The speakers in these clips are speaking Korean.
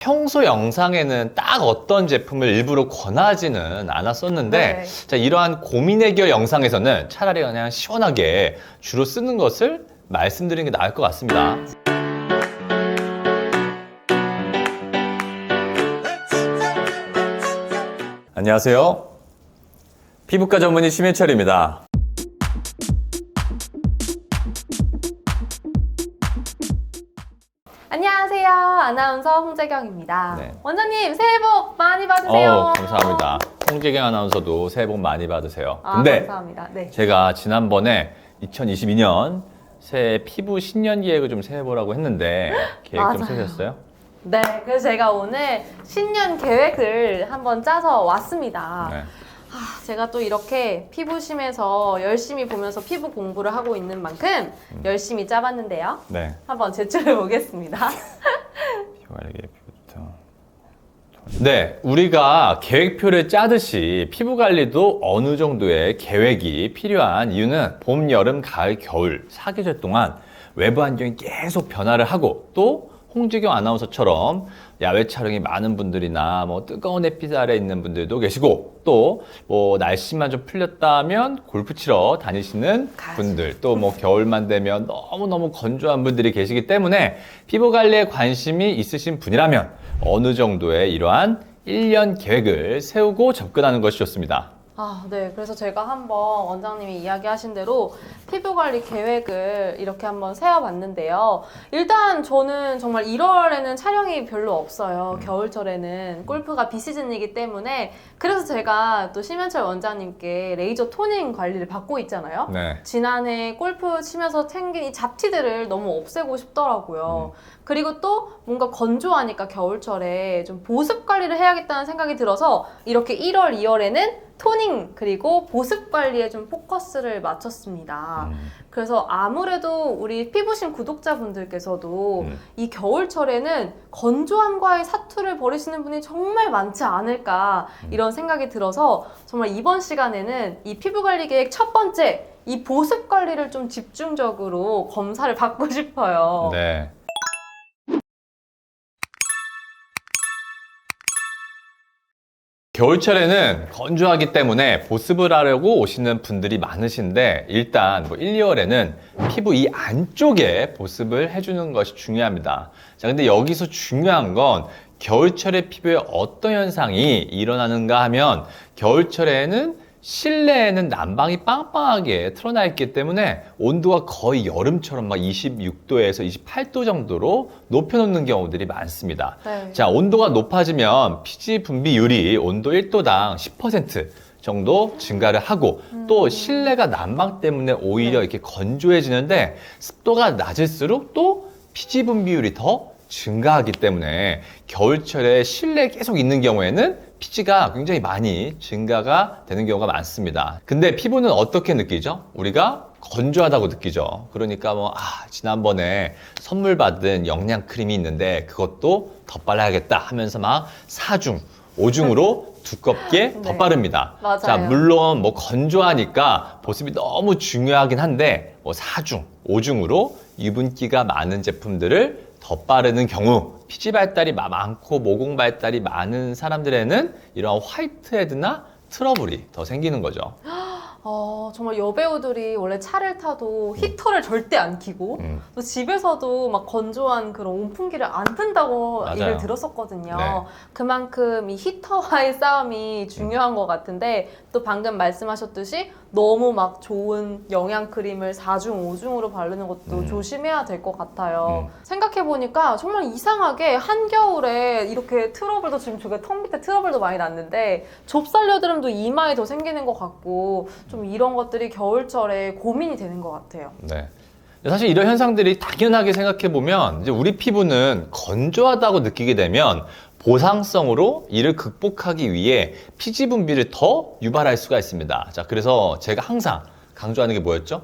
평소 영상에는 딱 어떤 제품을 일부러 권하지는 않았었는데 네. 자, 이러한 고민 해결 영상에서는 차라리 그냥 시원하게 주로 쓰는 것을 말씀드리는 게 나을 것 같습니다. 안녕하세요. 피부과 전문의 심해철입니다. 안녕하세요. 아나운서 홍재경입니다. 네. 원장님 새해 복 많이 받으세요. 어, 감사합니다. 홍재경 아나운서도 새해 복 많이 받으세요. 아, 근데 감사합니다. 네. 제가 지난번에 2022년 새해 피부 신년 계획을 좀 세워보라고 했는데 계획 좀 맞아요. 세셨어요? 네, 그래서 제가 오늘 신년 계획을 한번 짜서 왔습니다. 네. 아, 제가 또 이렇게 피부심에서 열심히 보면서 피부 공부를 하고 있는 만큼 음. 열심히 짜봤는데요. 네. 한번 제출해 보겠습니다. 피부 관리 피부부터. 네, 우리가 계획표를 짜듯이 피부 관리도 어느 정도의 계획이 필요한 이유는 봄, 여름, 가을, 겨울 사계절 동안 외부 환경이 계속 변화를 하고 또 홍지경 아나운서처럼 야외 촬영이 많은 분들이나 뭐 뜨거운 햇빛 아래 있는 분들도 계시고 또 뭐 날씨만 좀 풀렸다면 골프 치러 다니시는 가야죠. 분들 또 뭐 겨울만 되면 너무너무 건조한 분들이 계시기 때문에 피부 관리에 관심이 있으신 분이라면 어느 정도의 이러한 1년 계획을 세우고 접근하는 것이 좋습니다. 아, 네. 그래서 제가 한번 원장님이 이야기하신 대로 피부 관리 계획을 이렇게 한번 세워봤는데요. 일단 저는 정말 1월에는 촬영이 별로 없어요. 겨울철에는 골프가 비시즌이기 때문에 그래서 제가 또 심현철 원장님께 레이저 토닝 관리를 받고 있잖아요. 네. 지난해 골프 치면서 생긴 이 잡티들을 너무 없애고 싶더라고요. 그리고 또 뭔가 건조하니까 겨울철에 좀 보습 관리를 해야겠다는 생각이 들어서 이렇게 1월, 2월에는 토닝 그리고 보습 관리에 좀 포커스를 맞췄습니다. 음, 그래서 아무래도 우리 피부신 구독자분들께서도 음. 이 겨울철에는 건조함과의 사투를 벌이시는 분이 정말 많지 않을까 이런 생각이 들어서 정말 이번 시간에는 이 피부 관리 계획 첫 번째 이 보습 관리를 좀 집중적으로 검사를 받고 싶어요. 네. 겨울철에는 건조하기 때문에 보습을 하려고 오시는 분들이 많으신데 일단 뭐 1, 2월에는 피부 이 안쪽에 보습을 해주는 것이 중요합니다. 자, 근데 여기서 중요한 건 겨울철에 피부에 어떤 현상이 일어나는가 하면 겨울철에는 실내에는 난방이 빵빵하게 틀어나 있기 때문에 온도가 거의 여름처럼 막 26도에서 28도 정도로 높여놓는 경우들이 많습니다. 네. 자, 온도가 높아지면 피지 분비율이 온도 1도당 10% 정도 증가를 하고 또 실내가 난방 때문에 오히려 네. 이렇게 건조해지는데 습도가 낮을수록 또 피지 분비율이 더 증가하기 때문에 겨울철에 실내에 계속 있는 경우에는 피지가 굉장히 많이 증가가 되는 경우가 많습니다. 근데 피부는 어떻게 느끼죠? 우리가 건조하다고 느끼죠. 그러니까 뭐, 아, 지난번에 선물 받은 영양 크림이 있는데 그것도 덧발라야겠다 하면서 막 사중, 오중으로 두껍게 네. 덧바릅니다. 맞아요. 자, 물론 뭐 건조하니까 보습이 너무 중요하긴 한데 뭐 사중, 오중으로 유분기가 많은 제품들을 덧바르는 경우 피지 발달이 마- 많고 모공 발달이 많은 사람들에는 이런 화이트헤드나 트러블이 더 생기는 거죠. 어, 정말 여배우들이 원래 차를 타도 히터를 절대 안 켜고 음. 또 집에서도 막 건조한 그런 온풍기를 안 튼다고 맞아요. 얘기를 들었었거든요. 네. 그만큼 이 히터와의 싸움이 중요한 것 같은데 또 방금 말씀하셨듯이 너무 막 좋은 영양 크림을 4중, 5중으로 바르는 것도 음. 조심해야 될 것 같아요. 음. 생각해보니까 정말 이상하게 한겨울에 이렇게 트러블도 지금 저게 턱 밑에 트러블도 많이 났는데 좁쌀 여드름도 이마에 더 생기는 것 같고 좀 이런 것들이 겨울철에 고민이 되는 것 같아요. 네. 사실 이런 현상들이 당연하게 생각해 보면 이제 우리 피부는 건조하다고 느끼게 되면 보상성으로 이를 극복하기 위해 피지 분비를 더 유발할 수가 있습니다. 자, 그래서 제가 항상 강조하는 게 뭐였죠?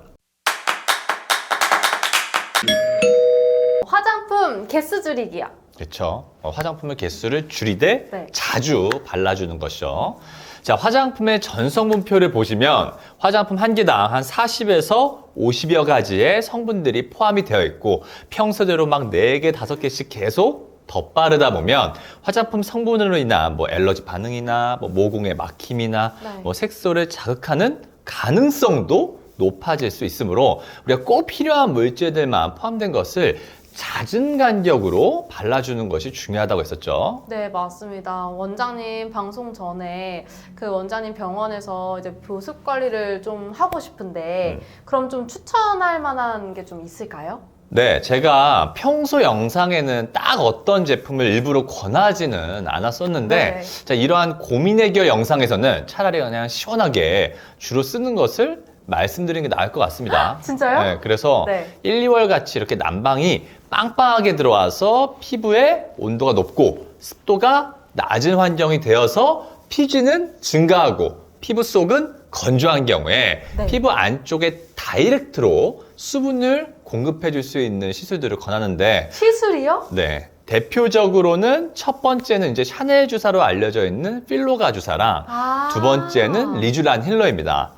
화장품 개수 줄이기요. 그렇죠. 어, 화장품의 개수를 줄이되 네. 자주 발라주는 것이요. 자, 화장품의 전성분표를 보시면 화장품 한 개당 한 40에서 50여 가지의 성분들이 포함이 되어 있고 평소대로 막 4개, 5개씩 계속 덧바르다 보면 화장품 성분으로 인한 뭐 알러지 반응이나 뭐 모공의 막힘이나 네. 뭐 색소를 자극하는 가능성도 높아질 수 있으므로 우리가 꼭 필요한 물질들만 포함된 것을 잦은 간격으로 발라주는 것이 중요하다고 했었죠. 네, 맞습니다. 원장님 방송 전에 그 원장님 병원에서 이제 보습 관리를 좀 하고 싶은데 음. 그럼 좀 추천할 만한 게 좀 있을까요? 네, 제가 평소 영상에는 딱 어떤 제품을 일부러 권하지는 않았었는데, 네. 자, 이러한 고민 해결 영상에서는 차라리 그냥 시원하게 주로 쓰는 것을 말씀드리는 게 나을 것 같습니다. 진짜요? 네, 그래서 네. 1, 2월 같이 이렇게 난방이 빵빵하게 들어와서 피부의 온도가 높고 습도가 낮은 환경이 되어서 피지는 증가하고 피부 속은 건조한 경우에 네. 피부 안쪽에 다이렉트로 수분을 공급해 줄 수 있는 시술들을 권하는데 시술이요? 네. 대표적으로는 첫 번째는 이제 샤넬 주사로 알려져 있는 필로가 주사랑 아. 두 번째는 리쥬란 힐러입니다.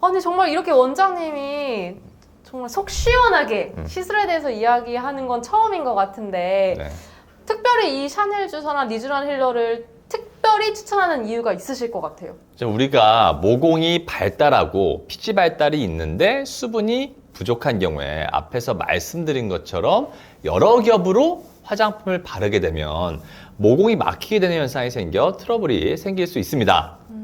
아니 정말 이렇게 원장님이 정말 속 시원하게 음. 시술에 대해서 이야기하는 건 처음인 것 같은데 네. 특별히 이 샤넬 주사나 리쥬란 힐러를 특별히 추천하는 이유가 있으실 것 같아요. 이제 우리가 모공이 발달하고 피지 발달이 있는데 수분이 부족한 경우에 앞에서 말씀드린 것처럼 여러 겹으로 화장품을 바르게 되면 모공이 막히게 되는 현상이 생겨 트러블이 생길 수 있습니다. 음,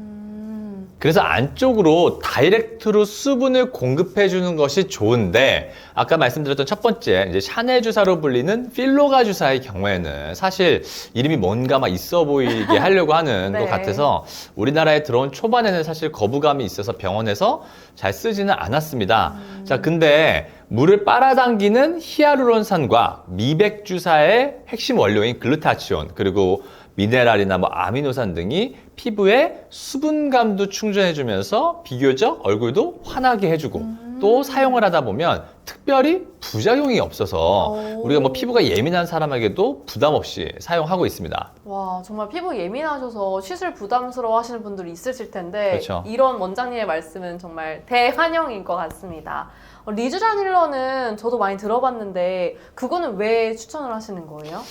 그래서 안쪽으로 다이렉트로 수분을 공급해 주는 것이 좋은데 아까 말씀드렸던 첫 번째 이제 샤넬 주사로 불리는 필로가 주사의 경우에는 사실 이름이 뭔가 막 있어 보이게 하려고 하는 네. 것 같아서 우리나라에 들어온 초반에는 사실 거부감이 있어서 병원에서 잘 쓰지는 않았습니다. 자, 근데 물을 빨아당기는 히아루론산과 미백 주사의 핵심 원료인 글루타치온 그리고 미네랄이나 뭐 아미노산 등이 피부에 수분감도 충전해주면서 비교적 얼굴도 환하게 해주고 또 사용을 하다 보면 특별히 부작용이 없어서 오. 우리가 뭐 피부가 예민한 사람에게도 부담 없이 사용하고 있습니다. 와 정말 피부 예민하셔서 시술 부담스러워 하시는 분들이 있으실 텐데 그렇죠. 이런 원장님의 말씀은 정말 대환영인 것 같습니다. 어, 리쥬란 힐러는 저도 많이 들어봤는데 그거는 왜 추천을 하시는 거예요?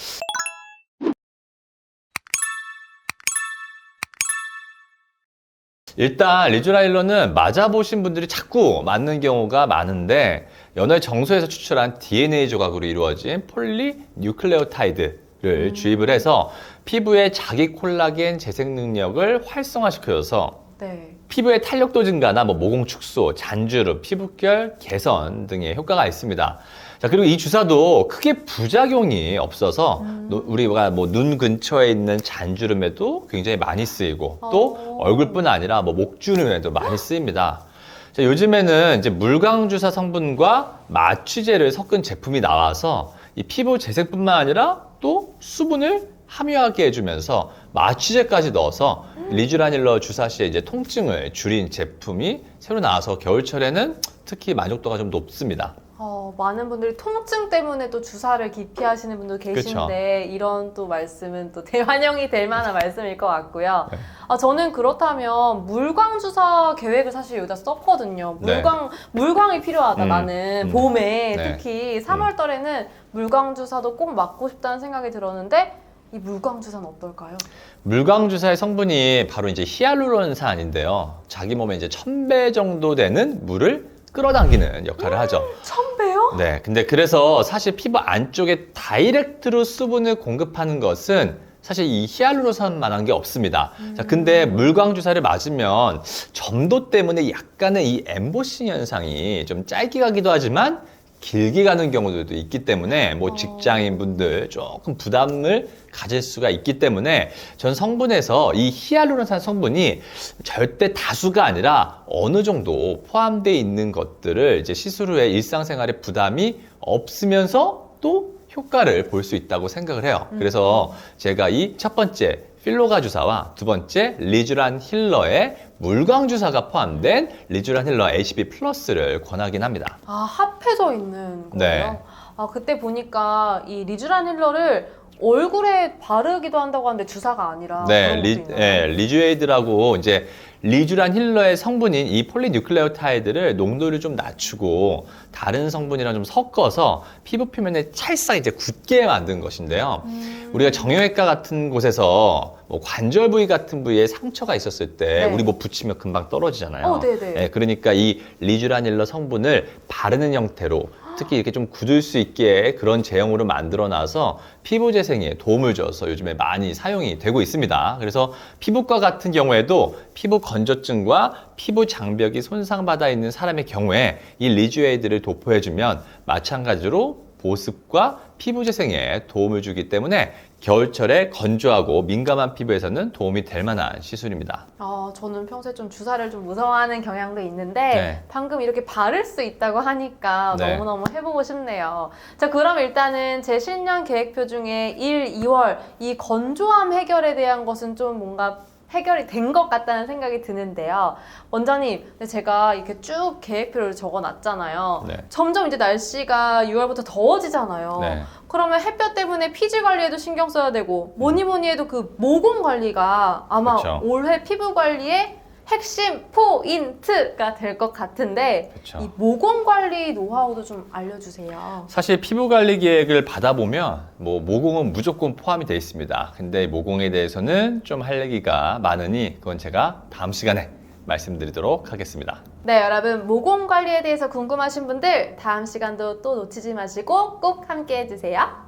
일단 리쥬라일러는 맞아보신 분들이 자꾸 맞는 경우가 많은데 연월 정소에서 추출한 DNA 조각으로 이루어진 폴리 뉴클레오타이드 를 주입을 해서 피부의 자기 콜라겐 재생 능력을 활성화시켜서 네. 피부의 탄력도 증가나 뭐 모공 축소, 잔주름, 피부결 개선 등의 효과가 있습니다. 자, 그리고 이 주사도 크게 부작용이 없어서 노- 우리가 뭐 눈 근처에 있는 잔주름에도 굉장히 많이 쓰이고 또 어. 얼굴뿐 아니라 뭐 목주름에도 많이 쓰입니다. 자, 요즘에는 이제 물광 주사 성분과 마취제를 섞은 제품이 나와서 이 피부 재생뿐만 아니라 또 수분을 함유하게 해주면서 마취제까지 넣어서 리쥬라닐러 주사 시에 이제 통증을 줄인 제품이 새로 나와서 겨울철에는 특히 만족도가 좀 높습니다. 어, 많은 분들이 통증 때문에 또 주사를 기피하시는 분도 계신데 이런 또 말씀은 또 대환영이 될 만한 말씀일 것 같고요. 네. 아, 저는 그렇다면 물광 주사 계획을 사실 여기다 썼거든요. 네. 물광 물광이 필요하다 음, 나는 음. 봄에 네. 특히 3월 달에는 물광 주사도 꼭 맞고 싶다는 생각이 들었는데 이 물광 주사는 어떨까요? 물광 주사의 성분이 바로 이제 히알루론산인데요. 자기 몸에 이제 1000배 정도 되는 물을 끌어당기는 역할을 하죠. 천 네. 근데 그래서 사실 피부 안쪽에 다이렉트로 수분을 공급하는 것은 사실 이 히알루론산만한 게 없습니다. 자, 근데 물광 주사를 맞으면 점도 때문에 약간의 이 엠보싱 현상이 좀 짧게 가기도 하지만 길게 가는 경우들도 있기 때문에 뭐 어. 직장인 분들 조금 부담을 가질 수가 있기 때문에 전 성분에서 이 히알루론산 성분이 절대 다수가 아니라 어느 정도 포함되어 있는 것들을 이제 시술 후에 일상생활에 부담이 없으면서 또 효과를 볼 수 있다고 생각을 해요. 그래서 제가 이 첫 번째 필로가 주사와 두 번째 리쥬란 힐러의 물광 주사가 포함된 리쥬란 힐러 HB 플러스를 권하긴 합니다. 아 합해져 있는 거예요? 네. 아 그때 보니까 이 리쥬란 힐러를 얼굴에 바르기도 한다고 하는데 주사가 아니라 네, 그런 리, 것도 있나요? 예, 리주에이드라고 이제 리주란 힐러의 성분인 이 폴리뉴클레오타이드를 농도를 좀 낮추고 다른 성분이랑 좀 섞어서 피부 표면에 찰싹 이제 굳게 만든 것인데요. 음. 우리가 정형외과 같은 곳에서 뭐 관절 부위 같은 부위에 상처가 있었을 때 네. 우리 뭐 붙이면 금방 떨어지잖아요. 어, 네네. 예, 그러니까 이 리주라닐러 성분을 바르는 형태로 특히 이렇게 좀 굳을 수 있게 그런 제형으로 만들어 놔서 피부 재생에 도움을 줘서 요즘에 많이 사용이 되고 있습니다. 그래서 피부과 같은 경우에도 피부 건조증과 피부 장벽이 손상받아 있는 사람의 경우에 이 리주에이드를 도포해주면 마찬가지로 보습과 피부 재생에 도움을 주기 때문에 겨울철에 건조하고 민감한 피부에서는 도움이 될 만한 시술입니다. 아, 저는 평소에 좀 주사를 좀 무서워하는 경향도 있는데 네. 방금 이렇게 바를 수 있다고 하니까 네. 너무너무 해보고 싶네요. 자, 그럼 일단은 제 신년 계획표 중에 1, 2월 이 건조함 해결에 대한 것은 좀 뭔가 해결이 된 것 같다는 생각이 드는데요. 원장님, 근데 제가 이렇게 쭉 계획표를 적어 놨잖아요. 네. 점점 이제 날씨가 6월부터 더워지잖아요. 네. 그러면 햇볕 때문에 피지 관리에도 신경 써야 되고 뭐니 뭐니 해도 그 모공 관리가 아마 그쵸. 올해 피부 관리의 핵심 포인트가 될 것 같은데 그쵸. 이 모공 관리 노하우도 좀 알려주세요. 사실 피부 관리 계획을 받아보면 뭐 모공은 무조건 포함이 되어 있습니다. 근데 모공에 대해서는 좀 할 얘기가 많으니 그건 제가 다음 시간에 말씀드리도록 하겠습니다. 네, 여러분 모공 관리에 대해서 궁금하신 분들 다음 시간도 또 놓치지 마시고 꼭 함께 해주세요.